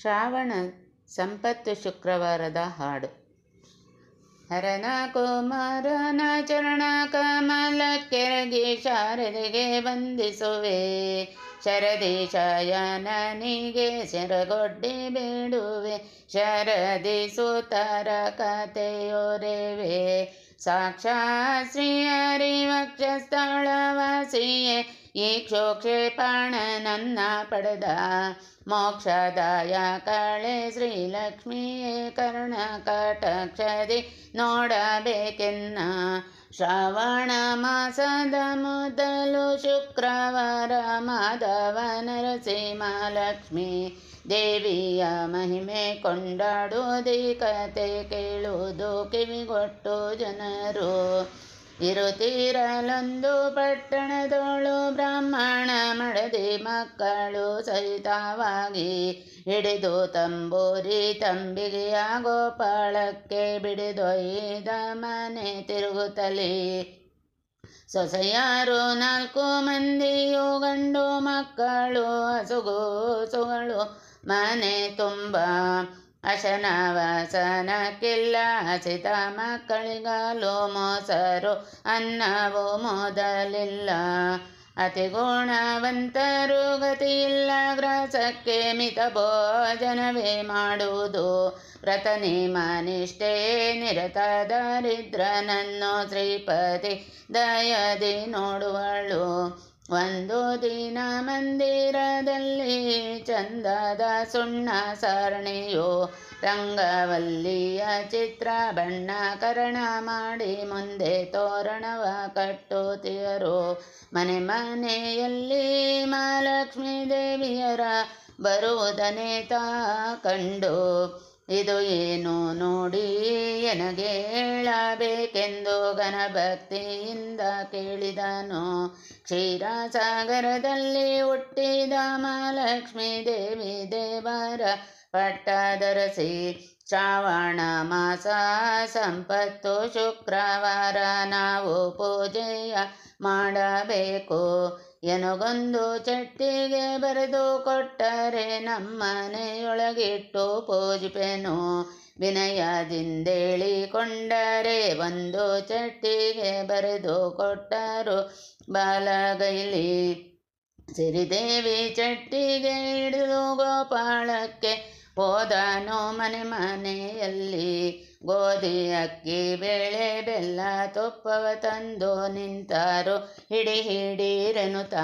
ಶ್ರಾವಣ ಸಂಪತ್ತು ಶುಕ್ರವಾರದ ಹಾಡು. ಹರನ ಕುಮಾರನ ಚರಣ ಕಮಲ ಕೆರಗಿ ಶಾರದೆಗೆ ವಂದಿಸುವೆ. ಶರದಿ ಶಯನನಿಗೆ ಸೆರಗೊಡ್ಡಿ ಬೇಡುವೆ. ಶರದಿ ಸುತರ ಕಥೆಯೊರೆವೆ. ಸಾಕ್ಷಾತ್ ಶ್ರೀ ಹರಿವಕ್ಷಸ್ಥಳವಾಸಿಯೇ ಈ ಕ್ಷೋಕ್ಷೇಪಣ ನನ್ನ ಪಡೆದ. ಮೋಕ್ಷದಾಯ ಕಳೆ ಶ್ರೀಲಕ್ಷ್ಮೀ ಕರ್ಣ ಕಟಕ್ಷದಿ ನೋಡಬೇಕೆನ್ನ. ಶ್ರಾವಣ ಮಾಸದ ಮೊದಲು ಶುಕ್ರವಾರ ಮಾಧವ ನರಸಿಂಹಲಕ್ಷ್ಮಿ ದೇವಿಯ ಮಹಿಮೆ ಕೊಂಡಾಡೋದಿ ಕತೆ ಕೇಳುವುದು ಕಿವಿಗೊಟ್ಟು ಜನರು. ಇರುತ್ತಿರಲೊಂದು ಪಟ್ಟಣದೋಳು ಬ್ರಾಹ್ಮಣ ಮಡದಿ ಮಕ್ಕಳು ಸಹಿತವಾಗಿ ಹಿಡಿದು ತಂಬೂರಿ ತಂಬಿಗೆಯ ಗೋಪಾಳಕ್ಕೆ ಬಿಡಿದೊಯ್ದ ಮನೆ ತಿರುಗುತ್ತಲೇ. ಸೊಸೆಯಾರು ನಾಲ್ಕು ಮಂದಿಯು ಗಂಡು ಮಕ್ಕಳು ಹಸುಗೂಸುಗಳು ಮನೆ ತುಂಬ ಅಶನವಸನಕ್ಕಿಲ್ಲ ಹಸಿತ ಮಕ್ಕಳಿಗಲು ಮೊಸರು ಅನ್ನವು ಮೊದಲಿಲ್ಲ. ಅತಿ ಗುಣವಂತರು ಗತಿಯಿಲ್ಲ ಗ್ರಾಸಕ್ಕೆ ಮಿತ ಭೋಜನವೇ ಮಾಡುವುದು. ವ್ರತ ನಿಷ್ಠೆ ನಿರತ ದರಿದ್ರನನ್ನು ಶ್ರೀಪತಿ ದಯದಿ ನೋಡುವಳು. ಒಂದು ದಿನ ಮಂದಿರದಲ್ಲಿ ಚಂದದ ಸುಣ್ಣ ಸರಣಿಯು ರಂಗವಲ್ಲಿಯ ಚಿತ್ರ ಬಣ್ಣಕರಣ ಮಾಡಿ ಮುಂದೆ ತೋರಣವ ಕಟ್ಟುತ್ತಿಯರು. ಮನೆ ಮನೆಯಲ್ಲಿ ಮಹಾಲಕ್ಷ್ಮೀ ದೇವಿಯರ ಬರುವುದನೇತ ತಾ ಕಂಡು ಇದು ಏನು ನೋಡಿ ನನಗೆ ಹೇಳಬೇಕೆಂದು ಘನಭಕ್ತಿಯಿಂದ ಕೇಳಿದನು. ಕ್ಷೀರಸಾಗರದಲ್ಲಿ ಹುಟ್ಟಿದ ಮಹಾಲಕ್ಷ್ಮೀ ದೇವಿ ದೇವರ ಪಟ್ಟದರಸಿ ಶ್ರಾವಣ ಮಾಸ ಸಂಪತ್ತು ಶುಕ್ರವಾರ ನಾವು ಪೂಜೆಯ ಮಾಡಬೇಕು. ಎನಗೊಂದು ಚಟ್ಟಿಗೆ ಬರೆದು ಕೊಟ್ಟರೆ ನಮ್ಮನೆಯೊಳಗಿಟ್ಟು ಪೂಜಿಪೆನು. ವಿನಯದಿಂದೇಳಿಕೊಂಡರೆ ಒಂದು ಚಟ್ಟಿಗೆ ಬರೆದು ಕೊಟ್ಟರು ಬಾಲಗೈಲಿ. ಸಿರಿದೇವಿ ಚಟ್ಟಿಗೆ ಹಿಡಿದು ಗೋಪಾಳಕ್ಕೆ ಹೋದನು ಮನೆ ಮನೆಯಲ್ಲಿ. ಗೋಧಿ ಅಕ್ಕಿ ಬೆಳೆ ಬೆಲ್ಲ ತೊಪ್ಪವ ತಂದು ನಿಂತರು. ಹಿಡಿ ಹಿಡಿರೆನುತ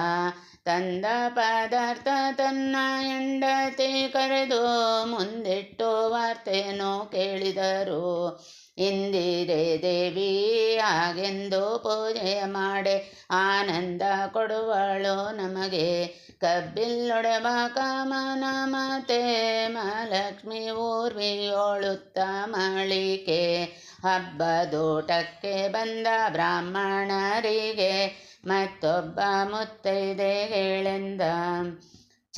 ತಂದ ಪದಾರ್ಥ ತನ್ನ ಹೆಂಡತಿ ಕರೆದು ಮುಂದಿಟ್ಟು ವಾರ್ತೆಯನ್ನು ಕೇಳಿದರು. ಇಂದಿರೆ ದೇವಿ ಹಾಗೆಂದು ಪೂಜೆ ಮಾಡೆ ಆನಂದ ಕೊಡುವಳು ನಮಗೆ. ಕಬ್ಬಿಲ್ಲೊಡೆವ ಕಾಮನ ಮಾತೆ, ಮಹಾಲಕ್ಷ್ಮಿ ಊರ್ವಿಯೋಳುತ್ತ ಮಳಿಕೆ ಹಬ್ಬದೂಟಕ್ಕೆ ಬಂದ ಬ್ರಾಹ್ಮಣರಿಗೆ ಮತ್ತೊಬ್ಬ ಮುತ್ತೈದೆಗಳೆಂದ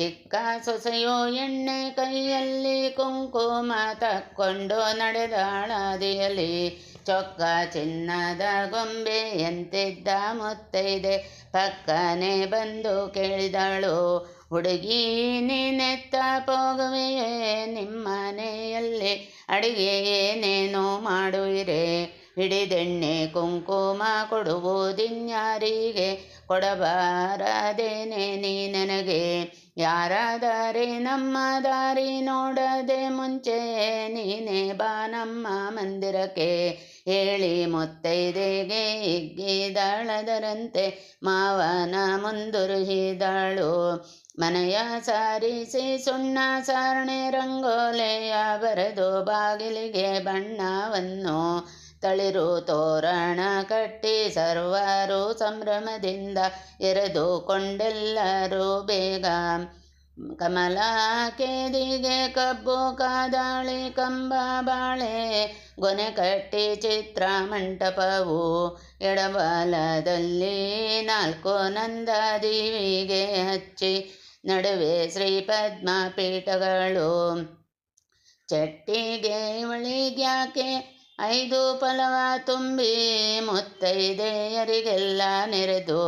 ಚಿಕ್ಕ ಸೊಸೆಯೋ ಎಣ್ಣೆ ಕೈಯಲ್ಲಿ ಕುಂಕುಮ ತಕ್ಕೊಂಡು ನಡೆದಾಳದಿಯಲಿ. ಚೊಕ್ಕ ಚಿನ್ನದ ಗೊಂಬೆಯಂತಿದ್ದ ಮುತ್ತೈದೆ ಪಕ್ಕನೆ ಬಂದು ಕೇಳಿದಳು. ಹುಡುಗಿ, ನೀನೆತ್ತ ಪೋಗುವೆಯೇ? ನಿಮ್ಮನೆಯಲ್ಲಿ ಅಡಿಗೆ ಏನೇನು ಮಾಡುವಿರೆ? ಹಿಡಿದೆಣ್ಣೆ ಕುಂಕುಮ ಕೊಡುವುದಿನ್ಯಾರಿಗೆ ಕೊಡಬಾರದೇನೆ ನೀ ನನಗೆ. ಯಾರಾದರೆ ನಮ್ಮ ದಾರಿ ನೋಡದೆ ಮುಂಚೆ ನೀನೇ ಬಾ ನಮ್ಮ ಮಂದಿರಕ್ಕೆ. ಹೇಳಿ ಮುತ್ತೈದೆಗೆ ಇಗ್ಗಿದಾಳದರಂತೆ ಮಾವನ ಮುಂದುರುಹಿದಾಳು ಮನೆಯ ಸಾರಿಸಿ ಸುಣ್ಣ ಸಾರಣೆ ರಂಗೋಲೆಯ ಬರೆದು ಬಾಗಿಲಿಗೆ ಬಣ್ಣವನ್ನು ತಳಿರು ತೋರಣ ಕಟ್ಟಿ ಸರ್ವರು ಸಂಭ್ರಮದಿಂದ ಎರೆದುಕೊಂಡೆಲ್ಲರೂ ಬೇಗ. ಕಮಲ ಕೇದಿಗೆ ಕಬ್ಬು ಕಾದಾಳಿ ಕಂಬ ಬಾಳೆ ಗೊನೆ ಕಟ್ಟಿ ಚಿತ್ರ ಮಂಟಪವು ಎಡಬಲದಲ್ಲಿ ನಾಲ್ಕು ದೇವಿಗೆ ಹಚ್ಚಿ ನಡುವೆ ಶ್ರೀ ಪದ್ಮ ಪೀಠಗಳು ಚಟ್ಟಿಗೆ ಇವಳಿಗ್ಯಾಕೆ ಐದು ಫಲವ ತುಂಬಿ ಮುತ್ತೈದೆಯರಿಗೆಲ್ಲ ನೆರೆದು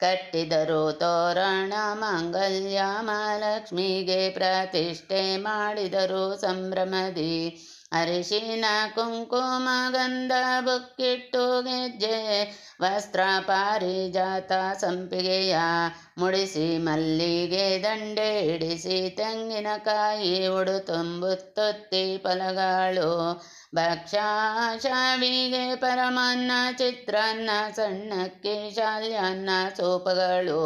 ಕಟ್ಟಿದರು ತೋರಣ ಮಾಂಗಲ್ಯ ಮಹಾಲಕ್ಷ್ಮಿಗೆ ಪ್ರತಿಷ್ಠೆ ಮಾಡಿದರು ಸಂಭ್ರಮದಿ ಅರಿಶಿನ ಕುಂಕುಮ ಗಂಧ ಬುಕ್ಕಿಟ್ಟು ಗೆಜ್ಜೆ, ವಸ್ತ್ರ ಪಾರಿಜಾತ ಸಂಪಿಗೆಯ ಮುಡಿಸಿ ಮಲ್ಲಿಗೆ ದಂಡೆ ಹಿಡಿಸಿ ತೆಂಗಿನಕಾಯಿ ಉಡು ತುಂಬುತ್ತೊತ್ತಿ ಫಲಗಳು. ಭಕ್ಷ ಶಾವಿಗೆ ಪರಮಾನ್ನ ಚಿತ್ರಾನ್ನ ಸಣ್ಣಕ್ಕೆ ಶಾಲ್ಯಾನ್ನ ಸೋಪಗಳು.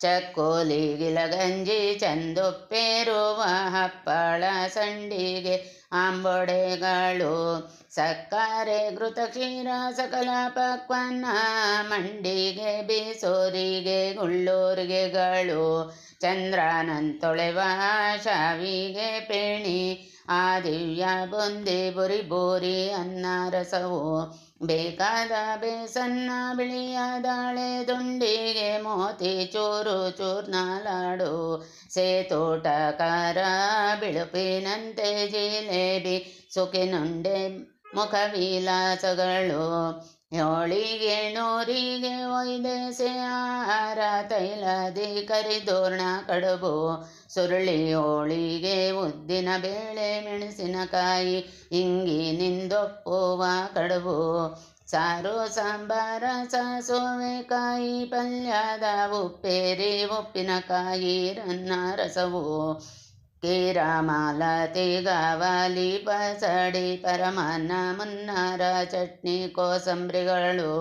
ಚಕ್ಕೋಲಿ ಗಿಲಗಂಜಿ ಚಂದುಪ್ಪೇರುವ ಹಪ್ಪಳ ಸಂಡಿಗೆ ಆಂಬೊಡೆಗಳು, ಸಕ್ಕರೆ ಘೃತ ಕ್ಷೀರ ಸಕಲ ಪಕ್ವನ್ನ ಮಂಡಿಗೆ, ಬೀಸೋರಿಗೆ, ಗುಳ್ಳೋರಿಗೆಗಳು, ಚಂದ್ರನಂತೊಳೆವ ಶಾವಿಗೆ ಪೇಣಿ, ಆ ದಿವ್ಯ ಬುಂದಿ ಬುರಿ ಬೋರಿ ಅನ್ನ ರಸವು ಬೇಕಾದ ಬೇಸನ್ನ ಬಿಳಿಯ ದಾಳೆ ದುಂಡಿಗೆ ಮೋತಿ ಚೂರು ಚೂರ್ನಾಲಾಡು. ಸೇತೋಟಕಾರ ಬಿಳುಪಿನಂತೆ ಜಿಲೇಬಿ ಸುಖಿನುಂಡೆ ಮುಖವಿಲಾಸಗಳು ಹೋಳಿಗೆ ನೂರಿಗೆ ಒಯ್ದೆಸೆ ಆಹಾರ ತೈಲದಿ ಕರಿದೋರ್ಣ ಕಡುಬು. ಸುರುಳಿ ಹೋಳಿಗೆ ಉದ್ದಿನ ಬೇಳೆ ಮೆಣಸಿನಕಾಯಿ ಇಂಗಿನಿಂದೊಪ್ಪುವ ಕಡುಬು. ಸಾರು, ಸಾಂಬಾರ, ಸಾಸುವೆಕಾಯಿ, ಪಲ್ಯದ ಉಪ್ಪೇರಿ, ಉಪ್ಪಿನಕಾಯಿ, ರನ್ನ, ರಸವು. తీరమాల తీగవలి పసడి పరమాన్న మున్నార చట్నీ కోసం మృగళు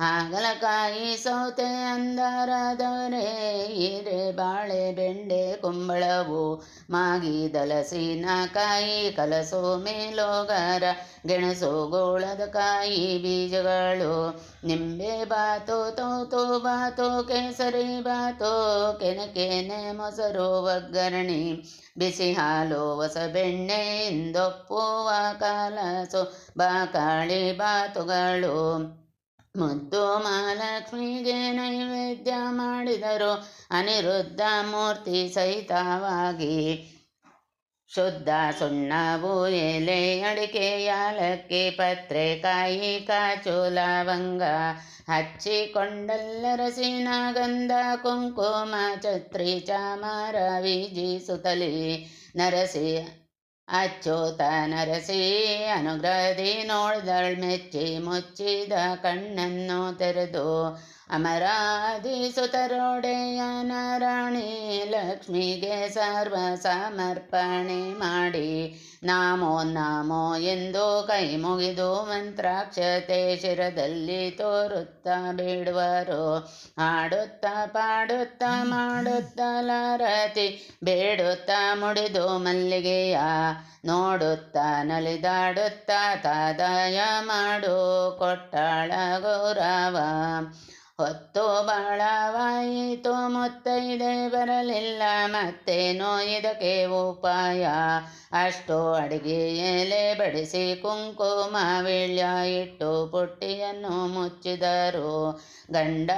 ಹಾಗಲಕಾಯಿ ಸೌತೆ ಅಂದಾರ ದೊರೆ ಹೀರೆ, ಬಾಳೆ, ಬೆಂಡೆ, ಕುಂಬಳವು ಮಾಗಿ ದಲಸಿನಕಾಯಿ, ಕಲಸೋ ಮೇಲೋಗರ, ಗೆಣಸು ಗೋಳದ ಕಾಯಿ ಬೀಜಗಳು. ನಿಂಬೆ ಬಾತು, ತೋತು ಬಾತು, ಕೇಸರಿ ಬಾತು, ಕೆನೆ ಮೊಸರು ಒಗ್ಗರಣಿ, ಬಿಸಿ ಹಾಲು ಹೊಸಬೆಣ್ಣೆ ಇಂದೊಪ್ಪುವ ಕಲಸು, ಬಾಕಾಳಿ ಬಾತುಗಳು. ಮುದ್ದು ಮಹಾಲಕ್ಷ್ಮಿಗೆ ನೈವೇದ್ಯ ಮಾಡಿದರು. ಅನಿರುದ್ಧ ಮೂರ್ತಿ ಸಹಿತವಾಗಿ ಶುದ್ಧ ಸುಣ್ಣವು ಎಲೆ ಅಡಿಕೆ ಯಾಲಕ್ಕಿ ಪತ್ರೆ ಕಾಯಿ ಕಾಚು ಲವಂಗ ಹಚ್ಚಿಕೊಂಡಲ್ಲರಸಿನ ಗಂಧ ಕುಂಕುಮ ಛತ್ರಿ ಚಾಮರ ಸುತಲಿ ನರಸಿ ಅಚ್ಚೋತ ನರಸಿ ಅನುಗ್ರಹದಿ ನೋಡ್ದಳ್ ಮೆಚ್ಚಿ ಮುಚ್ಚಿದ ಕಣ್ಣನ್ನು ತೆರೆದು ಅಮರಾದಿ ಸುತರೊಡೆಯ ನಾರಾಣಿ ಲಕ್ಷ್ಮಿಗೆ ಸರ್ವ ಸಮರ್ಪಣೆ ಮಾಡಿ. ನಾಮೋ ನಾಮೋ ಎಂದು ಕೈ ಮುಗಿದು ಮಂತ್ರಾಕ್ಷತೆ ಶಿರದಲ್ಲಿ ತೋರುತ್ತಾ ಬಿಡುವರು. ಹಾಡುತ್ತಾ ಪಾಡುತ್ತಾ ಮಾಡುತ್ತಾ ಲಾರತಿ, ಬೇಡುತ್ತಾ ಮುಡಿದು ಮಲ್ಲಿಗೆಯ, ನೋಡುತ್ತಾ ನಲಿದಾಡುತ್ತಾ ತಾದಾಯ ಮಾಡು ಕೊಟ್ಟಾಳ ಗೌರವ. ಹೊತ್ತು ಬಾಳವಾಯಿತು ಮುತ್ತೈದೆ ಬರಲಿಲ್ಲ ಮತ್ತೆ ಇದಕ್ಕೆ ಉಪಾಯ. ಅಷ್ಟು ಅಡಿಗೆ ಎಲೆ ಬಡಿಸಿ ಕುಂಕುಮ ವೀಳ್ಯ ಇಟ್ಟು ಪುಟ್ಟಿಯನ್ನು ಮುಚ್ಚಿದರು. ಗಂಡ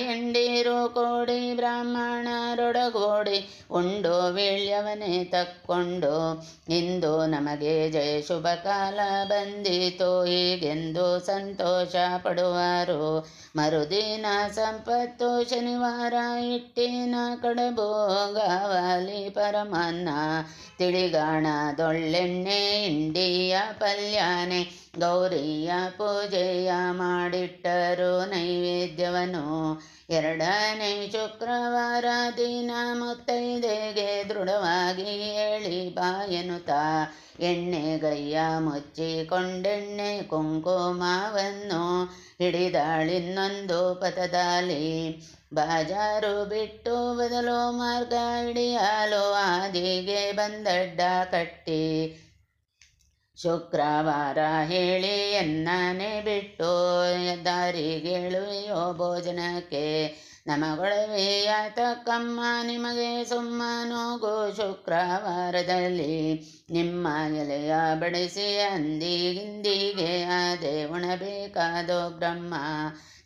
ಎಂಡಿರು ಕೋಡಿ ಬ್ರಾಹ್ಮಣರೊಡಗೋಡಿ ಉಂಡು ವೀಳ್ಯವನೇ ತಕ್ಕೊಂಡು, ಇಂದು ನಮಗೆ ಜಯ ಶುಭ ಕಾಲ ಬಂದಿತು, ಹೀಗೆಂದು ಸಂತೋಷ ಪಡುವರು. ಮರುದಿನ ಸಂಪತ್ತು ಶನಿವಾರ ಇಟ್ಟಿನ ಕಡಬು ಗಾವಲಿ ಪರಮಾನ್ನ ತಿಳಿಗಾಣದೊಳ್ಳೆಣ್ಣೆ ಇಂಡಿಯ ಪಲ್ಯಾನೆ ಗೌರಿಯ ಪೂಜೆಯ ಮಾಡಿಟ್ಟರು ನೈವೇದ್ಯವನ್ನು ಎರಡನೇ ಶುಕ್ರವಾರ ದಿನ ಮುತ್ತೈದೆಗೆ ದೃಢವಾಗಿ ಹೇಳಿ ಬಾಯನುತ ಎಣ್ಣೆಗೈಯ ಮುಚ್ಚಿಕೊಂಡೆಣ್ಣೆ ಕುಂಕುಮವನ್ನು ಹಿಡಿದಾಳಿನ್ನೊಂದು ಪಥದಲ್ಲಿ. ಬಾಜಾರು ಬಿಟ್ಟು ಬದಲು ಮಾರ್ಗ ಹಿಡಿಯಲು ಆದಿಗೆ ಬಂದಡ್ಡ ಕಟ್ಟಿ ಶುಕ್ರವಾರ ಹೇಳಿ ಎನ್ನನೆ ಬಿಟ್ಟು ದಾರಿಗೆಳುವೆಯೋ ಭೋಜನಕ್ಕೆ ನಮಗೊಳವೆಯ ತಕ್ಕಮ್ಮ ನಿಮಗೆ ಸುಮ್ಮನೋಗು ಶುಕ್ರವಾರದಲ್ಲಿ ನಿಮ್ಮ ಎಲೆಯ ಬಡಿಸಿ ಅಂದಿಗಿಂದಿಗೆ ಅದೇ ಉಣಬೇಕಾದೋ ಬ್ರಹ್ಮ,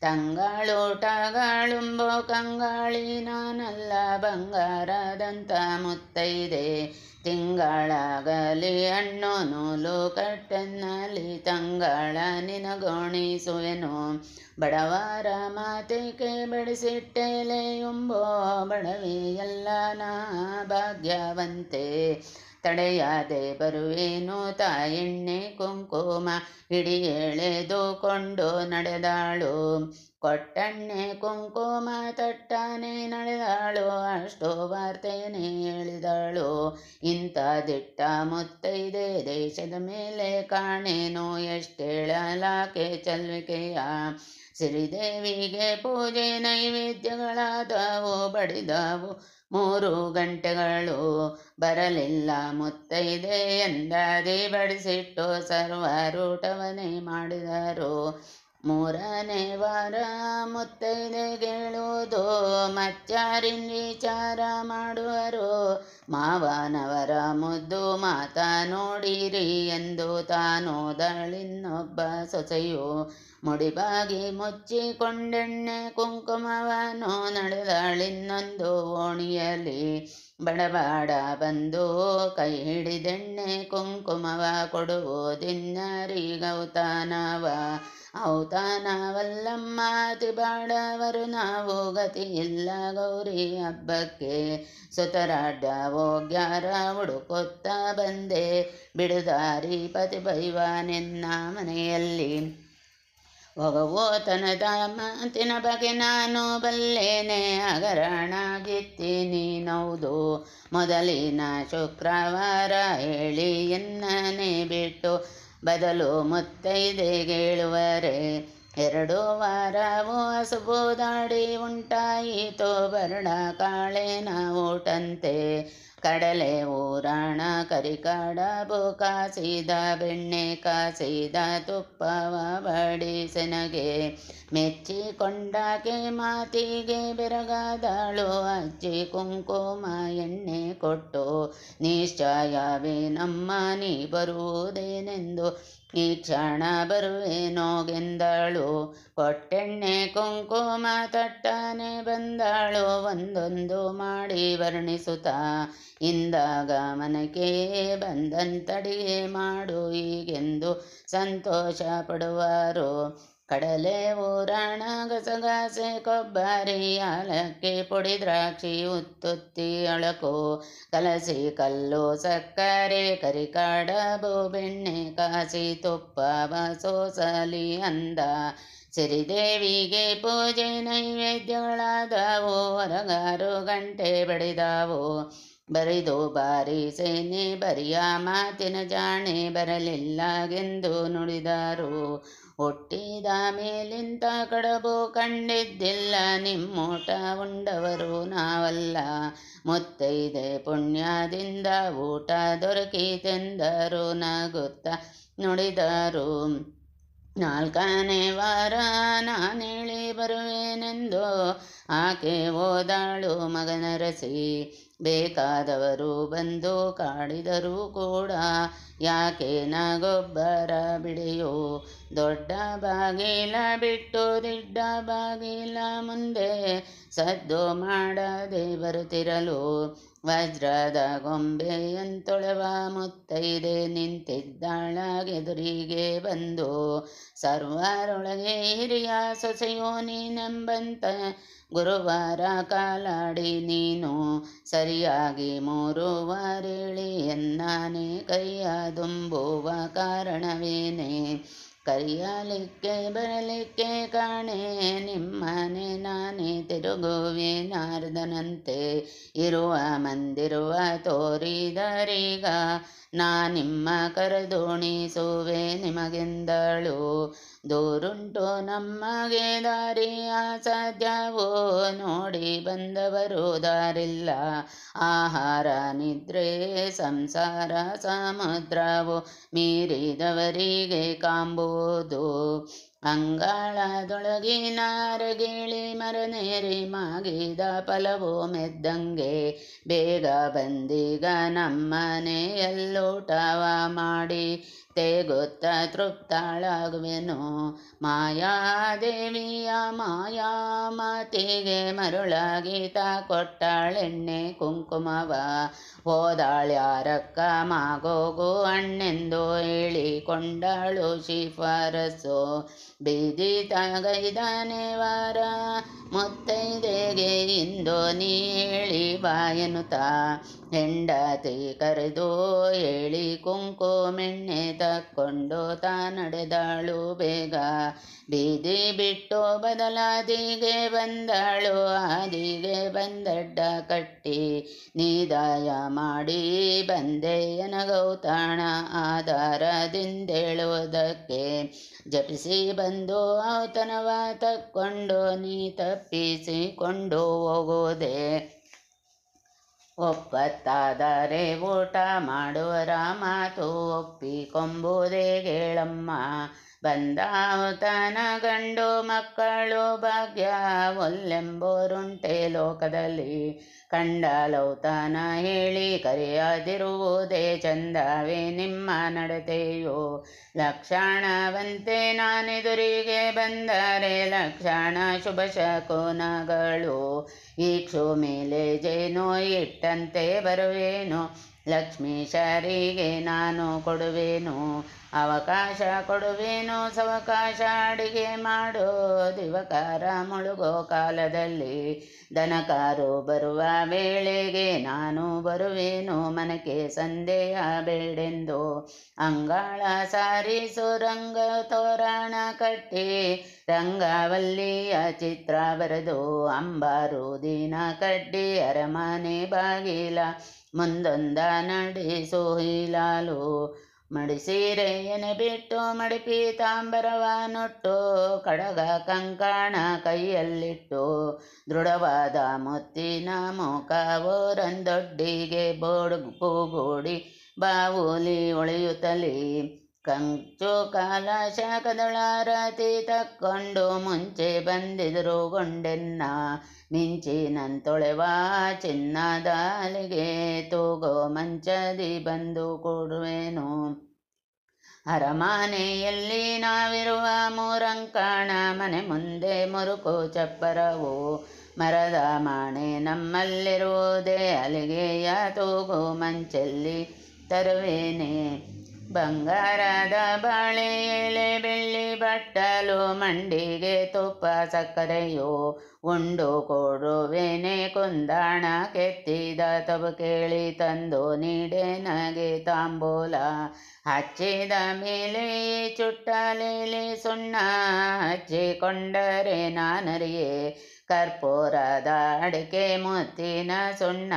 ತಂಗಾಳೂಟಗಾಳುಂಬೋ, ಕಂಗಾಳಿ ನಾನಲ್ಲ ಬಂಗಾರದಂತ ಮುತ್ತೈದೆ. ತಿಂಗಳಾಗಲಿ ಹಣ್ಣು ನೂಲು ತಂಗಳ ನಿನಗೊಣಿಸುವೆನು. ನಿನಗೋಣಿಸುವೆನು ಬಡವರ ಮಾತಿಗೆ ಬೆಳೆಸಿಟ್ಟೆಲೆಯುಂಬೋ ಬಡವಿ ಎಲ್ಲ ನಾ ಭಾಗ್ಯವಂತೆ. ತಡೆಯಾದೆ ಬರುವೇನು ತಾಯೆಣ್ಣೆ ಕುಂಕುಮ ಹಿಡಿಯೆಳೆದುಕೊಂಡು ನಡೆದಾಳು. ಕೊಟ್ಟಣ್ಣೆ ಕುಂಕುಮ ತಟ್ಟನೆ ನಡೆದಾಳು, ಅಷ್ಟು ವಾರ್ತೆಯೇ ಹೇಳಿದಳು. ಇಂಥ ದಿಟ್ಟ ಮುತ್ತೈದೆ ದೇಶದ ಮೇಲೆ ಕಾಣೇನು ಎಷ್ಟೇಳಲಾಕೆ ಚಲ್ವಿಕೆಯ. ಸಿರಿದೇವಿಗೆ ಪೂಜೆ ನೈವೇದ್ಯಗಳಾದವು, ಬಡಿದವು ಮೂರು ಗಂಟೆಗಳು. ಬರಲಿಲ್ಲ ಮುತ್ತೈದೆ ಎಂದಾದಿ ಬಡಿಸಿಟ್ಟು ಸರ್ವರೂಟವನೇ ಮಾಡಿದರು. ಮೂರನೇ ವಾರ ಮುತ್ತೈದೆಗೇಳುವುದು ಮಚ್ಚಾರಿನ್ ವಿಚಾರ ಮಾಡುವರು. ಮಾವನವರ ಮುದ್ದು ಮಾತ ನೋಡಿರಿ ಎಂದು ತಾನೋದಳಿನ್ನೊಬ್ಬ ಸೊಸೆಯು ಮುಡಿಬಾಗಿ ಮುಚ್ಚಿಕೊಂಡೆಣ್ಣೆ ಕುಂಕುಮವನ್ನು ನಡೆದಳಿನ್ನೊಂದು ಓಣಿಯಲ್ಲಿ ಬಡಬಾಡ ಬಂದು ಕೈ ಹಿಡಿದೆಣ್ಣೆ ಕುಂಕುಮವ ಕೊಡುವುದಿನ್ನರಿಗೌತಾನವ ಔತಾನವಲ್ಲಮ್ಮ ಅತಿ ಬಾಡವರು ನಾವು ಗತಿ ಇಲ್ಲ ಗೌರಿ ಹಬ್ಬಕ್ಕೆ. ಸುತರಾಡ್ಯ ಹೋಗ್ಯಾರ ಹುಡುಕೊತ್ತ ಬಂದೆ, ಬಿಡುದಾರಿ ಪತಿ ಬೈವಾನೆನ್ನ ಮನೆಯಲ್ಲಿ. ಹೋಗವೋ ತನದ ಮಾತಿನ ಬಗ್ಗೆ ನಾನು ಬಲ್ಲೇನೆ ಹಗರಣಾಗಿತ್ತೀನಿ ನೌದು ಮೊದಲಿನ ಶುಕ್ರವಾರ ಹೇಳಿ ಎನ್ನನೆ ಬಿಟ್ಟು, ಬದಲು ಮುತ್ತೈದೆಗೇಳುವರೆ ಎರಡು ವಾರವೂ ಹಸುಬುದಾಡಿ ಉಂಟಾಯಿತು ಬರಡ ಕಾಳೆನ ಊಟಂತೆ ಕಡಲೆ ಊರಾಣ ಕರಿಕಡಬು ಕಾಸಿದ, ಬೆಣ್ಣೆ ಕಾಸಿದ, ತುಪ್ಪವ ಬಡಿಸೆನಗೆ ಮೆಚ್ಚಿಕೊಂಡಾಕೆ ಮಾತಿಗೆ ಬೆರಗಾದಳು, ಅಜ್ಜಿ ಕುಂಕುಮ ಎಣ್ಣೆ ಕೊಟ್ಟು ನಿಶ್ಚಯವೇ ನಮ್ಮ ನೀ ಬರುವುದೇನೆಂದು ಈ ಕ್ಷಣ ಬರುವೆನೋಗೆಂದಳು ಕೊಟ್ಟೆಣ್ಣೆ ಕುಂಕುಮ ತಟ್ಟನೆ ಬಂದಳು, ಒಂದೊಂದು ಮಾಡಿ ವರ್ಣಿಸುತ್ತಾ, ಇಂದಾಗ ಮನಕ್ಕೆ ಬಂದಂತಡಿಗೆ ಮಾಡು ಈಗೆಂದು ಸಂತೋಷ ಪಡುವರು. ಕಡಲೆ ಊರಾಣ ಗಸಗಸೆ ಕೊಬ್ಬರಿ ಯಾಲಕ್ಕಿ ಪುಡಿ ದ್ರಾಕ್ಷಿ ಉತ್ತುತ್ತಿ ಅಳಕು ಕಲಸಿ ಕಲ್ಲು ಸಕ್ಕರೆ ಕರಿಕಡಬು ಬೆಣ್ಣೆ ಕಾಸಿ ತುಪ್ಪ ಬಸೋಸಲಿ ಅಂದ. ಸಿರಿದೇವಿಗೆ ಪೂಜೆ ನೈವೇದ್ಯಗಳಾದವು, ಹೊರಗಾರು ಗಂಟೆ ಬರಿದು ಬಾರಿ ಸೇನೆ ಬರಿಯ ಮಾತಿನ ಜಾಣೆ ಬರಲಿಲ್ಲಗೆಂದು ನುಡಿದರು. ಹುಟ್ಟಿದ ಮೇಲಿಂತ ಕಡಬು ಕಂಡಿದ್ದಿಲ್ಲ, ನಿಮ್ಮೋಟ ಉಂಡವರು ನಾವಲ್ಲ. ಮುತ್ತೈದೆ ಪುಣ್ಯದಿಂದ ಊಟ ದೊರಕಿತೆಂದರು ನಗುತ್ತ ನುಡಿದರು. ನಾಲ್ಕನೇ ವಾರ ನಾನೇಳಿ ಬರುವೆನೆಂದು, ಆಕೆ ಓದಾಳು ಮಗನರಸಿ. ಬೇಕಾದವರು ಬಂದು ಕಾಡಿದರೂ ಕೂಡ ಯಾಕೆ ನಗೊಬ್ಬರ ಬಿಡಿಯೋ? ದೊಡ್ಡ ಬಾಗಿಲ ಬಿಟ್ಟು ದಿಡ್ಡ ಬಾಗಿಲ ಮುಂದೆ ಸದ್ದು ಮಾಡದೆ ಬರುತ್ತಿರಲು ವಜ್ರದ ಗೊಂಬೆಯಂತೊಳೆವ ಮುತ್ತೈದೆ ನಿಂತಿದ್ದಾಳಗೆದುರಿಗೆ ಬಂದು, ಸರ್ವರೊಳಗೆ ಹಿರಿಯ ಸೊಸೆಯೋ ನೀನೆಂಬಂತ ಗುರುವಾರ ಕಾಲಾಡಿ ನೀನು ಸರಿಯಾಗಿ ಮೂರು ವಾರಿಳಿ ಎನ್ನಾನೆ ಕೈಯ ದುಂಬುವ ಕಾರಣವೇನೆ? ಕರೆಯಲಿಕ್ಕೆ ಬರಲಿಕ್ಕೆ ಕಾಣೆ ನಿಮ್ಮನೆ ನಾನೇ ತಿರುಗುವೆ ನಾರದನಂತೆ. ಇರುವ ಮಂದಿರುವ ತೋರಿದರೀಗ ನಾ ನಿಮ್ಮ ಕರೆದೋಣಿಸುವೆ ನಿಮಗೆಂದಳು? ದೂರುಂಟು ನಮಗೆ ದಾರಿಯ ಸಾಧ್ಯವೋ ನೋಡಿ ಬಂದವರು ದಾರಿಲ್ಲ. ಆಹಾರ, ನಿದ್ರೆ, ಸಂಸಾರ, ಸಮುದ್ರವು ಮೀರಿದವರಿಗೆ ಕಾಂಬುವುದು ಅಂಗಾಳದೊಳಗಿನ ಅರಗಿಳಿ ಮರನೇರಿ ಮಾಗಿದ ಫಲವು ಮೆದ್ದಂಗೆ. ಬೇಗ ಬಂದೀಗ ನಮ್ಮನೆಯಲ್ಲೋಟವ ಮಾಡಿ ತೇಗುತ್ತ ತೃಪ್ತಳಾಗುವೆನು. ಮಾಯಾದೇವಿಯ ಮಾಯಾಮತಿಗೆ ಮರುಳಾಗೀತ ಕೊಟ್ಟಾಳೆಣ್ಣೆ ಕುಂಕುಮವ. ಹೋದಾಳ್ಯಾರಕ್ಕ ಮಾಗೋಗು ಅಣ್ಣೆಂದು ಹೇಳಿಕೊಂಡಳು ಶಿಫಾರಸು. ಬೀದಿ ತಗೈದನೆ ವಾರ, ಮುತ್ತೈದೆಗೆ ಇಂದು ನೀ ಹೇಳಿ ಬಾಯನುತ ಹೆಂಡತಿ ಕರೆದು ಹೇಳಿ ಕುಂಕುಮೆಣ್ಣೆ ತಕ್ಕೊಂಡು ತಾ ನಡೆದಾಳು ಬೇಗ. ಬೀದಿ ಬಿಟ್ಟು ಬದಲಾದಿಗೆ ಬಂದಳು. ಆದಿಗೆ ಬಂದಡ್ಡ ಕಟ್ಟಿ ನಿದಾಯ ಮಾಡಿ ಬಂದೆ ಎನಗೌತಾಣ ಆಧಾರದಿಂದೇಳುವುದಕ್ಕೆ ಜಪಿಸಿ ಬಂದು ಆತನವ ತಕ್ಕೊಂಡು ನೀ ತಪ್ಪಿಸಿಕೊಂಡು ಹೋಗುವುದೇ ಒಪ್ಪತ್ತಾದರೆ ಊಟ ಮಾಡುವರ ಮಾತು ಒಪ್ಪಿಕೊಂಬುದೇ ಗೇಳಮ್ಮ ಬಂದಾವತನ ಗಂಡು ಮಕ್ಕಳು ಭಾಗ್ಯ ಒಲ್ಲೆಂಬೋರುಂಟೆ ಲೋಕದಲ್ಲಿ ಕಂಡಲೌತನ ಹೇಳಿ ಕರೆಯದಿರುವುದೇ ಚಂದವೇ ನಿಮ್ಮ ನಡತೆಯೋ. ಲಕ್ಷಣವಂತೆ ನಾನೆದುರಿಗೆ ಬಂದರೆ ಲಕ್ಷಣ ಶುಭ ಶಕುನಗಳು. ಈಕ್ಷು ಮೇಲೆ ಜೇನೋ ಇಟ್ಟಂತೆ ಬರುವೇನು. ಲಕ್ಷ್ಮೀಶರಿಗೆ ನಾನು ಕೊಡುವೆನು, ಅವಕಾಶ ಕೊಡುವೆನು, ಸವಕಾಶ ಅಡಿಗೆ ಮಾಡೋ ದಿವಕಾರ ಮುಳುಗೋ ಕಾಲದಲ್ಲಿ ದನಕಾರು ಬರುವ ವೇಳೆಗೆ ನಾನು ಬರುವೆನು, ಮನಕ್ಕೆ ಸಂದೇಹ ಬೇಡೆಂದು ಅಂಗಾಳ ಸಾರಿಸು ರಂಗ ತೋರಣ ಕಟ್ಟಿ ರಂಗವಲ್ಲಿಯ ಚಿತ್ರ ಬರೆದು ಅಂಬಾರು ದಿನ ಕಡ್ಡಿ ಅರಮನೆ ಬಾಗಿಲ ಮುಂದೊಂದ ನಡೆಸು ಹೀಲಾಲು ಮಡಿಸೀರೆಯನೆ ಬಿಟ್ಟು ಮಡಿಪಿ ತಾಂಬರವ ನೊಟ್ಟು ಕಡಗ ಕಂಕಣ ಕೈಯಲ್ಲಿಟ್ಟು ದೃಢವಾದ ಮುತ್ತಿನ ಮುಖವೋರಂದೊಡ್ಡಿಗೆ ಬೋಡು ಪೂಗೂಡಿ ಬಾವುಲಿ ಒಳೆಯುತ್ತಲಿ. ಕಂಚು ಕಾಲ ಶಾಖದಳಾರತಿ ತಕ್ಕೊಂಡು ಮುಂಚೆ ಬಂದಿದ್ರು ಗೊಂಡೆನ್ನ ಮಿಂಚಿನಂತೊಳೆವ ಚಿನ್ನದ ಅಲಿಗೆ ತೂಗೋ ಮಂಚದಿ ಬಂದು ಕೊಡುವೆನು. ಅರಮನೆಯಲ್ಲಿ ನಾವಿರುವ ಮೂರಂಕಣ ಮನೆ ಮುಂದೆ ಮುರುಕು ಚಪ್ಪರವು. ಮರದ ಮಾಣೆ ನಮ್ಮಲ್ಲಿರುವುದೇ ಅಲಿಗೆಯ ತೂಗು ಮಂಚಲ್ಲಿ ತರುವೇನೆ. ಬಂಗಾರದ ಬಾಳೆ ಎಲೆ ಬೆಳ್ಳಿ ಬಟ್ಟಲು ಮಂಡಿಗೆ ತುಪ್ಪ ಸಕ್ಕರೆಯೋ ಉಂಡು ಕೊಡುವೆನೆ ಕುಂದಾಣ ಕೆತ್ತಿದ ತಬು ಕೇಳಿ ತಂದು ನೀಡೆ ನಗೆ ತಾಂಬೂಲ. ಹಚ್ಚಿದ ಮೇಲೆ ಚುಟ್ಟಲೇಲಿ ಸುಣ್ಣ ಹಚ್ಚಿಕೊಂಡರೆ ನಾನರಿಯೇ ಕರ್ಪೂರದ ಅಡಿಕೆ ಮುತ್ತಿನ ಸುಣ್ಣ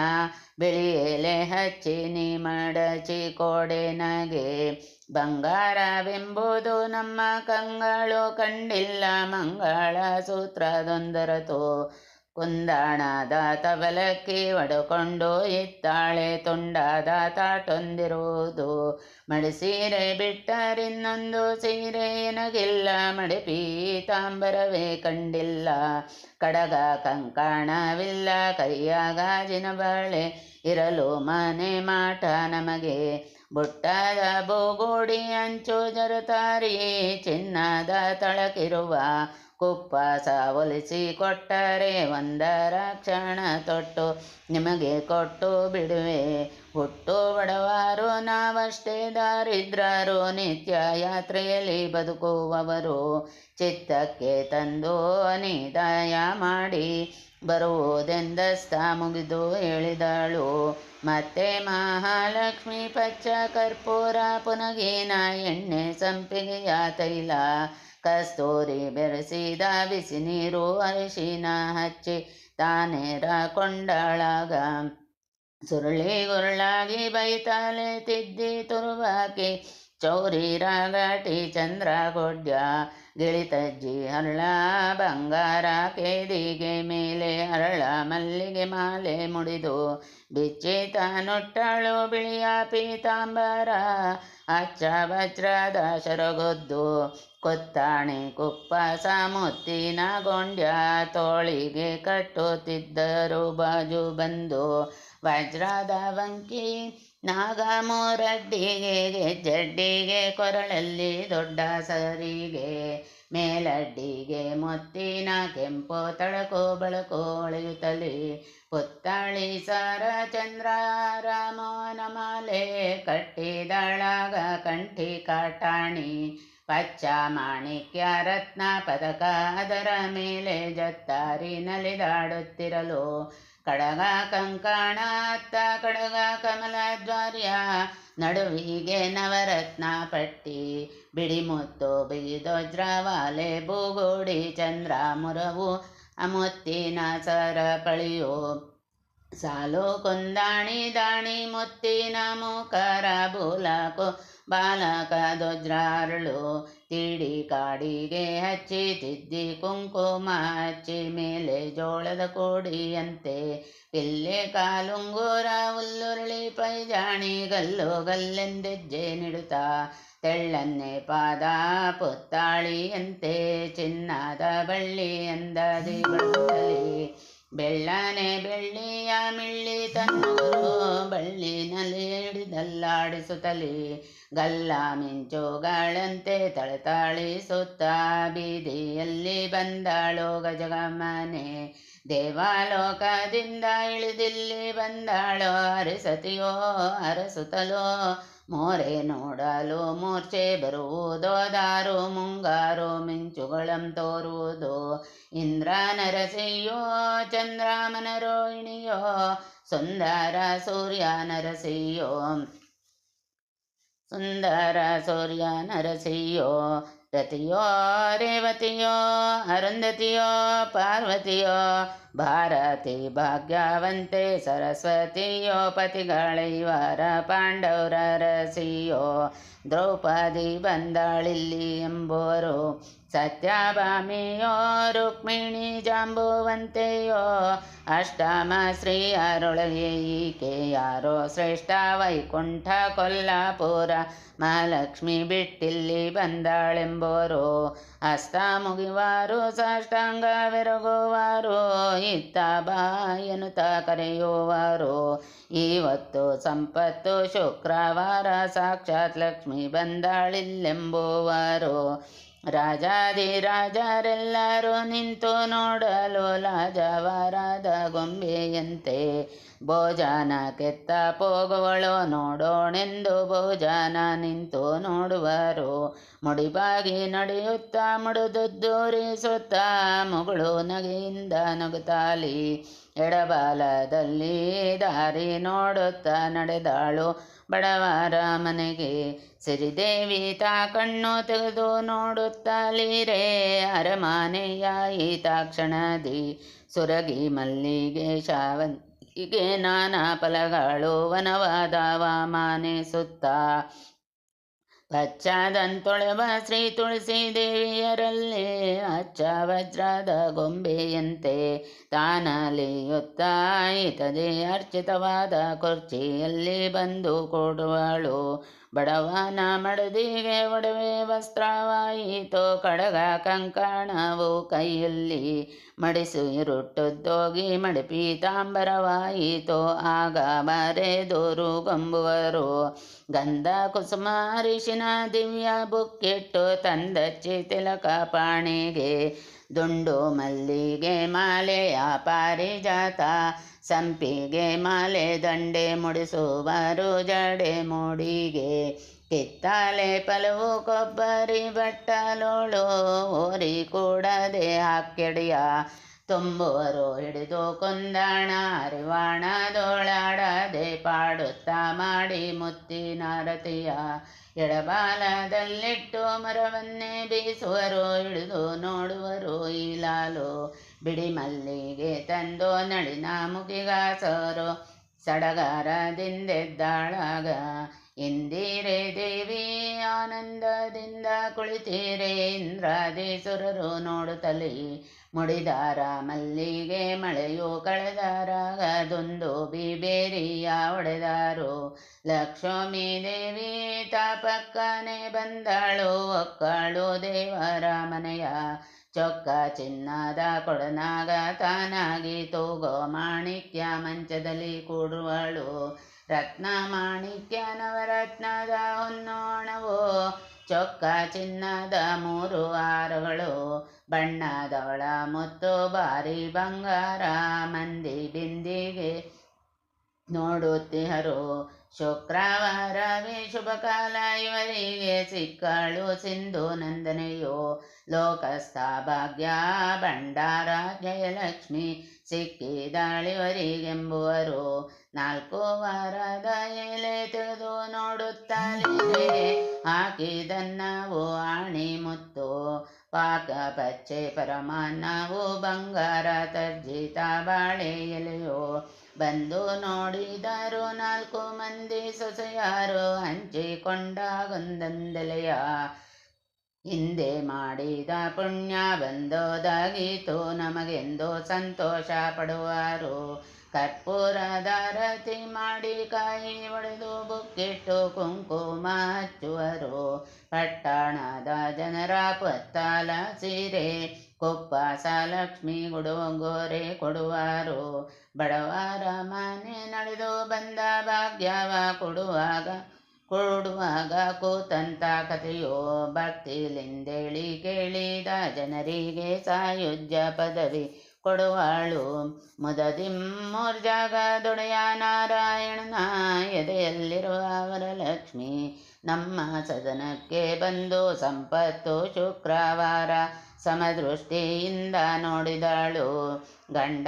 ಬಿಳಿ ಎಲೆ ಹಚ್ಚಿ ನೀ ಮಡಚಿ ಕೊಡೆ ನಗೆ. ಬಂಗಾರವೆಂಬುದು ನಮ್ಮ ಕಂಗಳು, ಕಂಡಿಲ್ಲ ಮಂಗಳ ಸೂತ್ರದೊಂದರತು. ಕುಂದಾಣದ ತಬಲಕ್ಕಿ ಒಡಕೊಂಡು ಇತ್ತಾಳೆ ತುಂಡಾದ ತಾಟೊಂದಿರುವುದು. ಮಡಿಸೀರೆ ಬಿಟ್ಟರಿನ್ನೊಂದು ಸೀರೆ ಎನಗಿಲ್ಲ. ಮಡಿಪಿ ತಾಂಬರವೇ ಕಂಡಿಲ್ಲ. ಕಡಗ ಕಂಕಣವಿಲ್ಲ. ಕೈಯ ಗಾಜಿನ ಬಾಳೆ ಇರಲು ಮನೆ ಮಾಟ ನಮಗೆ. ಬುಟ್ಟದ ಬೋಗೋಡಿ ಅಂಚು ಜರತಾರಿ ಚಿನ್ನದ ತಳಕಿರುವ ಕುಪ್ಪಸ ಒಲಿಸಿ ಕೊಟ್ಟರೆ ಒಂದರ ಕ್ಷಣ ತೊಟ್ಟು ನಿಮಗೆ ಕೊಟ್ಟು ಬಿಡುವೆ. ಹುಟ್ಟು ಬಡವಾರು ನಾವಷ್ಟೇ ದಾರಿದ್ರರು. ನಿತ್ಯ ಯಾತ್ರೆಯಲ್ಲಿ ಬದುಕುವವರು ಚಿತ್ತಕ್ಕೆ ತಂದು ನಿದಾಯ ಮಾಡಿ ಬರುವುದೆಂದಸ್ತ ಮುಗಿದು ಹೇಳಿದಳು. ಮತ್ತೆ ಮಹಾಲಕ್ಷ್ಮಿ ಪಚ್ಚ ಕರ್ಪೂರ ಪುನಗಿನ ಎಣ್ಣೆ ಸಂಪಿಗೆಯ ತೈಲ ಕಸ್ತೂರಿ ಬೆರೆಸಿದ ಬಿಸಿ ನೀರು ಅರಿಶಿನ ಹಚ್ಚಿ ತಾನೇರ ಕೊಂಡಳಾಗ ಸುರುಳಿ ಗುರುಳಾಗಿ ಬೈತಾಲೆ ತಿದ್ದಿ ತುರುವಾಕಿ ಚೌರಿ ರಾಗಟಿ ಚಂದ್ರ ಗೊಡ್ಯ ಗಿಳಿತಜ್ಜಿ ಹರಳ ಬಂಗಾರ ಕೇದಿಗೆ ಮೇಲೆ ಹರಳ ಮಲ್ಲಿಗೆ ಮಾಲೆ ಮುಡಿದು ಬಿಚ್ಚಿತ ನೊಟ್ಟಳು ಬಿಳಿಯ ಪೀತಾಂಬರ. ಅಚ್ಚ ವಜ್ರದ ಶರಗೊದ್ದು ಕೊತ್ತಾಣೆ ಕುಪ್ಪ ಸಾಮುತ್ತಿನ ಗೊಂಡ್ಯ ತೋಳಿಗೆ ಕಟ್ಟುತ್ತಿದ್ದರು. ಬಾಜು ಬಂದು ವಜ್ರದ ವಂಕಿ ನಾಗಮೂರಡ್ಡಿಗೆ ಜಡ್ಡಿಗೆ ಕೊರಳಲ್ಲಿ ದೊಡ್ಡ ಸರಿಗೆ ಮೇಲಡ್ಡಿಗೆ ಮೊತ್ತಿನ ಕೆಂಪು ತಳಕು ಬಳಕು ಒಳೆಯುತ್ತಲಿ ಪುತ್ತಳಿ ಸರ ಚಂದ್ರ ರಾಮೋನ ಮಾಲೆ ಕಟ್ಟಿದಳಾಗ ಕಂಠಿ ಕಾಟಾಣಿ ಪಚ್ಚ ಮಾಣಿಕ್ಯ ರತ್ನ ಪದಕ ಅದರ ಮೇಲೆ ಜತ್ತಾರಿ ನಲಿದಾಡುತ್ತಿರಲು ಕಡಗ ಕಂಕಣ ಅತ್ತ ಕಡಗ ಕಮಲದ್ವಾರ್ಯ ನಡುವಿಗೆ ನವರತ್ನ ಪಟ್ಟಿ, ಬಿಡಿಮುತ್ತು ಬಿಗಿದೊಜ್ರವಾಲೆ ಬೂಗೋಡಿ ಚಂದ್ರ, ಮುರವು, ಅಮುತ್ತಿನ ಸರ ಪಳಿಯೋ, ಸಾಲು, ಕುಂದಾಣಿ, ದಾಣಿ, ಮುತ್ತಿನ ಮುಖರ ಬೂಲಕು ಬಾಲಕ ದೊಜ್ರಾರಳು ತಿಡಿ ಕಾಡಿಗೆ ಹಚ್ಚಿ ತಿದ್ದಿ ಕುಂಕುಮ ಹಚ್ಚಿ ಮೇಲೆ ಜೋಳದ ಕೋಡಿಯಂತೆ ಪಿಲ್ಲೆ ಕಾಲುಂಗೂರ ಹುಲ್ಲುರುಳಿ ಪೈಜಾಣಿ ಗಲ್ಲು ಗಲ್ಲೆಂದೆಜ್ಜೆ ನಿಡುತ್ತ ತೆಳ್ಳನ್ನೆ ಪಾದ ಪುತ್ತಾಳಿಯಂತೆ ಚಿನ್ನದ ಬಳ್ಳಿ ಎಂದದಿ ಬಳಸಲಿ ಬೆಳ್ಳನೆ ಬೆಳ್ಳಿಯ ಮಿಳ್ಳಿ ತನ್ನೂರು ಬಳ್ಳಿನಲ್ಲಿ ಹಿಡಿದಲ್ಲಾಡಿಸುತ್ತಲೇ ಗಲ್ಲ ಮಿಂಚುಗಳಂತೆ ತಳತಾಳಿಸುತ್ತ ಬೀದಿಯಲ್ಲಿ ಬಂದಳು ಗಜಗಮ್ಮನೆ ದೇವಾಲೋಕದಿಂದ ಇಳಿದಿಲ್ಲಿ ಬಂದಾಳೋ ಅರಸತಿಯೋ ಅರಸುತ್ತಲೋ ಮೋರೆ ನೋಡಲು ಮೂರ್ಛೆ ಬರುವುದೋ, ದಾರು ಮುಂಗಾರು ಮಿಂಚುಗಳಂ ತೋರುವುದು? ಇಂದ್ರ ನರಸಿಯೋ, ಚಂದ್ರಮನ ರೋಹಿಣಿಯೋ? ಸುಂದರ ಸೂರ್ಯ ನರಸಿಯೋ? ಸುಂದರ ಸೂರ್ಯ ನರಸಿಯೋ? रतियो रेवतियो अरुन्धतियो पार्वतियो ಭಾರತಿ ಭಾಗ್ಯವಂತೆ ಸರಸ್ವತಿಯೋ ಪತಿಗಳೈವರ ಪಾಂಡವರ ರಸಿಯೋ, ದ್ರೌಪದಿ ಬಂದಾಳಿಲ್ಲಿ ಎಂಬುವರು, ಸತ್ಯಭಾಮಿಯೋ, ರುಕ್ಮಿಣಿ ಜಾಂಬುವಂತೆಯೋ, ಅಷ್ಟಮ ಶ್ರೀಯರೊಳಗೆ ಈಕೆ, ಯಾರೋ ಶ್ರೇಷ್ಠ ವೈಕುಂಠ ಕೊಲ್ಲಾಪುರ, ಮಹಾಲಕ್ಷ್ಮಿ ಬಿಟ್ಟಿಲ್ಲಿ ಬಂದಾಳೆಂಬೋರು ಹಸ್ತ ಮುಗಿವಾರು ಸಾಷ್ಟಾಂಗವೆರಗುವಾರು ಇತ್ತ ಬಾಯನುತ ಕರೆಯುವರು ಇವತ್ತು ಸಂಪತ್ತು ಶುಕ್ರವಾರ ಸಾಕ್ಷಾತ್ ಲಕ್ಷ್ಮಿ ಬಂದಾಳಿಲ್ಲೆಂಬುವರು ರಾಜಾದಿರಾಜರೆಲ್ಲರೂ ನಿಂತು ನೋಡಲು ಲಾಜವರದ ಗೊಂಬೆಯಂತೆ. ಭೋಜನ ಕೆತ್ತ ಹೋಗುವಳು ನೋಡೋಣೆಂದು ಭೋಜನ ನಿಂತು ನೋಡುವರು. ಮುಡಿಬಾಗಿ ನಡೆಯುತ್ತಾ ಮುಡಿದುದ್ದೂರಿಸುತ್ತ ಮುಗಳು ನಗೆಯಿಂದ ನಗುತ್ತಾಲಿ ಎಡಬಾಲದಲ್ಲಿ ದಾರಿ ನೋಡುತ್ತಾ ನಡೆದಾಳು. ಬಡವರ ಮನೆಗೆ ಸಿರಿದೇವಿ ತಾ ಕಣ್ಣು ತೆಗೆದು ನೋಡುತ್ತಲೀರೇ ಅರಮನೆಯ ತಾಕ್ಷಣದಿ ಸುರಗಿ ಮಲ್ಲಿಗೆ ಶಾವಂತಿಗೆ ನಾನಾ ಫಲಗಳು ವನವಾದವ ಮಾನಿಸುತ್ತ ಪಚ್ಚಾದಂತೊಳೆವ ಶ್ರೀ ತುಳಸಿ ದೇವಿಯರಲ್ಲಿ ಅಚ್ಚ ವಜ್ರದ ಗೊಂಬೆಯಂತೆ ತಾನಲಿಯುತ್ತಾಯಿತದೆ ಅರ್ಚಿತವಾದ ಕುರ್ಚಿಯಲ್ಲಿ ಬಂದು ಕೊಡುವಳು. ಬಡವನ ಮಡದಿಗೆ ಒಡವೆ ವಸ್ತ್ರವಾಯಿತು. ಕಡಗ ಕಂಕಣವು ಕೈಯಲ್ಲಿ ಮಡಿಸು ಇರುಟ್ಟುದ್ದೋಗಿ ಮಡಪಿ ತಾಂಬರವಾಯಿತು. ಆಗ ಬರೆದೋರು ಗೊಂಬುವರು, ಗಂಧ ಕುಸುಮ ಅರಿಶಿನ ದಿವ್ಯ ಬುಕ್ಕಿಟ್ಟು ತಂದಚ್ಚಿ ತಿಲಕ ಪಾಣಿಗೆ ದುಂಡು ಮಲ್ಲಿಗೆ ಮಾಲೆಯ ಪಾರಿಜಾತ. ಸಂಪಿಗೆ ಮಾಲೆ ದಂಡೆ ಮುಡಿಸುವರು ಜಡೆ ಮೂಡಿಗೆ. ಕಿತ್ತಾಲೆ ಪಲವು ಕೊಬ್ಬರಿ ಬಟ್ಟಲೋಳು ಹೋರಿ ಕೂಡದೆ ಹಾಕ್ಯಡಿಯ. ತುಂಬುವರು ಹಿಡಿದು ಕೊಂದಾಣ ಅರಿವಾಣದೋಳಾಡದೆ ಪಾಡುತ್ತಾ ಮಾಡಿ ಮುತ್ತಿನಾರತಿಯ ಎಡಬಾಲದಲ್ಲಿಟ್ಟು ಮರವನ್ನೇ ಬೀಸುವರು ಹಿಡಿದು ನೋಡುವರು ಈ ಲಾಲು ಬಿಡಿ ಮಲ್ಲಿಗೆ ತಂದು ನಳಿನ ಮುಗಿಗಾಸರು. ಸಡಗಾರದಿಂದೆದ್ದಾಳಾಗ, ಇಂದಿರೆ ದೇವಿ, ಆನಂದದಿಂದ ಕುಳಿತೀರೆ ಇಂದ್ರಾದೇಶ್ವರರು ನೋಡುತ್ತಲೇ ಮುಡಿದಾರ ಮಲ್ಲಿಗೆ ಮಳೆಯು ಕಳೆದಾರಾಗದೊಂದು ಬಿಬೇರಿಯ ಒಡೆದಾರು ಲಕ್ಷ್ಮೀ ದೇವಿ ತಾಪಕ್ಕನೆ ಬಂದಳು, ಒಕ್ಕಳು ದೇವರ ಮನೆಯ ಚೊಕ್ಕ ಚಿನ್ನದ ಕೊಡನಾಗ ತಾನಾಗಿ ತೂಗೋ ಮಾಣಿಕ್ಯ ಮಂಚದಲ್ಲಿ ಕೂಡುವಳು. ರತ್ನ ಮಾಣಿಕ್ಯ ನವರತ್ನದ ಹೊನ್ನೋಣವು ಚೊಕ್ಕ ಚಿನ್ನದ ಮೂರು ಹಾರಗಳು. ಬಣ್ಣದವಳ ಮುತ್ತು ಬಾರಿ ಬಂಗಾರ ಮಂದಿ ಬಿಂದಿಗೆ ನೋಡುತ್ತಿಹರು. ಶುಕ್ರವಾರವೇ ಶುಭ ಕಾಲ ಇವರಿಗೆ ಸಿಕ್ಕಳು ಸಿಂಧು ನಂದನೆಯೋ. ಲೋಕಸ್ಥ ಭಾಗ್ಯ ಭಂಡಾರ ಜಯಲಕ್ಷ್ಮಿ ಸಿಕ್ಕಿದಾಳಿವರಿಗೆಂಬುವರು ನಾಲ್ಕು ವಾರದ ಎಲೆ ತೆಗೆದು ನೋಡುತ್ತಲೇ ಹಾಕಿದನ್ನವು ಆಣಿ ಮುತ್ತು. ಪಾಕ ಪಚ್ಚೆ ಪರಮಾನ್ನವು ಬಂಗಾರ ತರ್ಜಿತ ಬಾಳೆ ಎಲೆಯೋ ಬಂದು ನೋಡಿದರು ನಾಲ್ಕು ಮಂದಿ ಸೊಸೆಯಾರು ಹಂಚಿಕೊಂಡಾಗೊಂದೊಂದೆಲೆಯ ಹಿಂದೆ ಮಾಡಿದ ಪುಣ್ಯ ಬಂದೋದಾಗಿತು, ನಮಗೆಂದು ಸಂತೋಷ ಪಡುವರು. ಕರ್ಪೂರದ ರತಿ ಮಾಡಿ ಕಾಯಿ ಒಡೆದು ಬುಕ್ಕಿಟ್ಟು ಕುಂಕುಮ ಹಚ್ಚುವರು ಪಟ್ಟಣದ ಜನರ ಪತ್ತಾಲ ಸೀರೆ ಕೊಪ್ಪಾಸ ಲಕ್ಷ್ಮಿ ಗುಡುಗೊರೆ ಕೊಡುವರು. ಬಡವರ ಮನೆ ನಡೆದು ಬಂದ ಭಾಗ್ಯವ ಕೊಡುವಾಗ ಕೊಡುವಾಗ ಕೂತಂತ ಕಥೆಯೋ ಭಕ್ತಿಲಿಂದೇಳಿ ಕೇಳಿದ ಜನರಿಗೆ ಸಾಯುಜ್ಯ ಪದವಿ. ಕೊಡುವಾಳು. ಮುದದಿಮ್ಮೂರ್ಜಾಗ ದೊಡೆಯ ನಾರಾಯಣನ ಎದೆಯಲ್ಲಿರುವ ವರಲಕ್ಷ್ಮಿ ನಮ್ಮ ಸದನಕ್ಕೆ ಬಂದು ಸಂಪತ್ತು ಶುಕ್ರವಾರ ಸಮದೃಷ್ಟಿಯಿಂದ ನೋಡಿದಳು. ಗಂಡ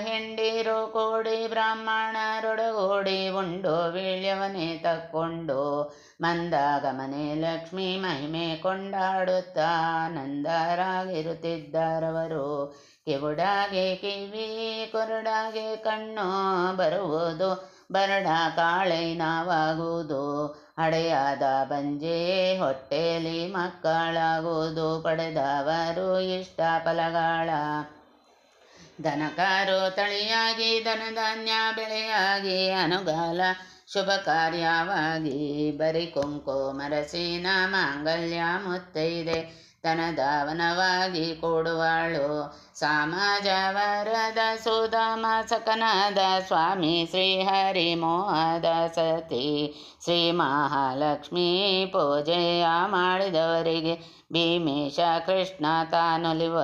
ಹೆಂಡಿರು ಕೂಡಿ ಬ್ರಾಹ್ಮಣರೊಡಗೂಡಿ ಉಂಡು ವೀಳ್ಯವನೇ ತಕ್ಕೊಂಡು ಮಂದಾಗಮನೆ ಲಕ್ಷ್ಮಿ ಮಹಿಮೆ ಕೊಂಡಾಡುತ್ತಾ ನಂದರಾಗಿರುತ್ತಿದ್ದಾರವರು. ಕಿವುಡಾಗೆ ಕಿವಿ, ಕೊರಡಾಗೆ ಕಣ್ಣು ಬರುವುದು, ಬರಡ ಕಾಳೈನವಾಗುವುದು ಹಡೆಯಾದ ಬಂಜೆ ಹೊಟ್ಟೆಲಿ ಮಕ್ಕಳಾಗುವುದು, ಪಡೆದವರು ಇಷ್ಟ ಫಲಗಳ ದನಕಾರು ತಳಿಯಾಗಿ, ಧನಧಾನ್ಯ ಬೆಳೆಯಾಗಿ, ಅನುಗಾಲ ಶುಭ ಕಾರ್ಯವಾಗಿ ಬರಿ ಕುಂಕುಮರಸಿನ ಮಾಂಗಲ್ಯ ಮುತ್ತೈದೆ. ಧನಧಾವನವಾಗಿ ಸಮಾಜ ವರದ ಸುಧಾಮ ಸಕನಾದ ಸ್ವಾಮಿ ಶ್ರೀಹರಿ ಮೋಹದ ಸತಿ. ಶ್ರೀ ಮಹಾಲಕ್ಷ್ಮೀ ಪೂಜೆಯ ಮಾಡಿದವರಿಗೆ ಭೀಮೇಶ ಕೃಷ್ಣ ತಾನೊಲಿವ.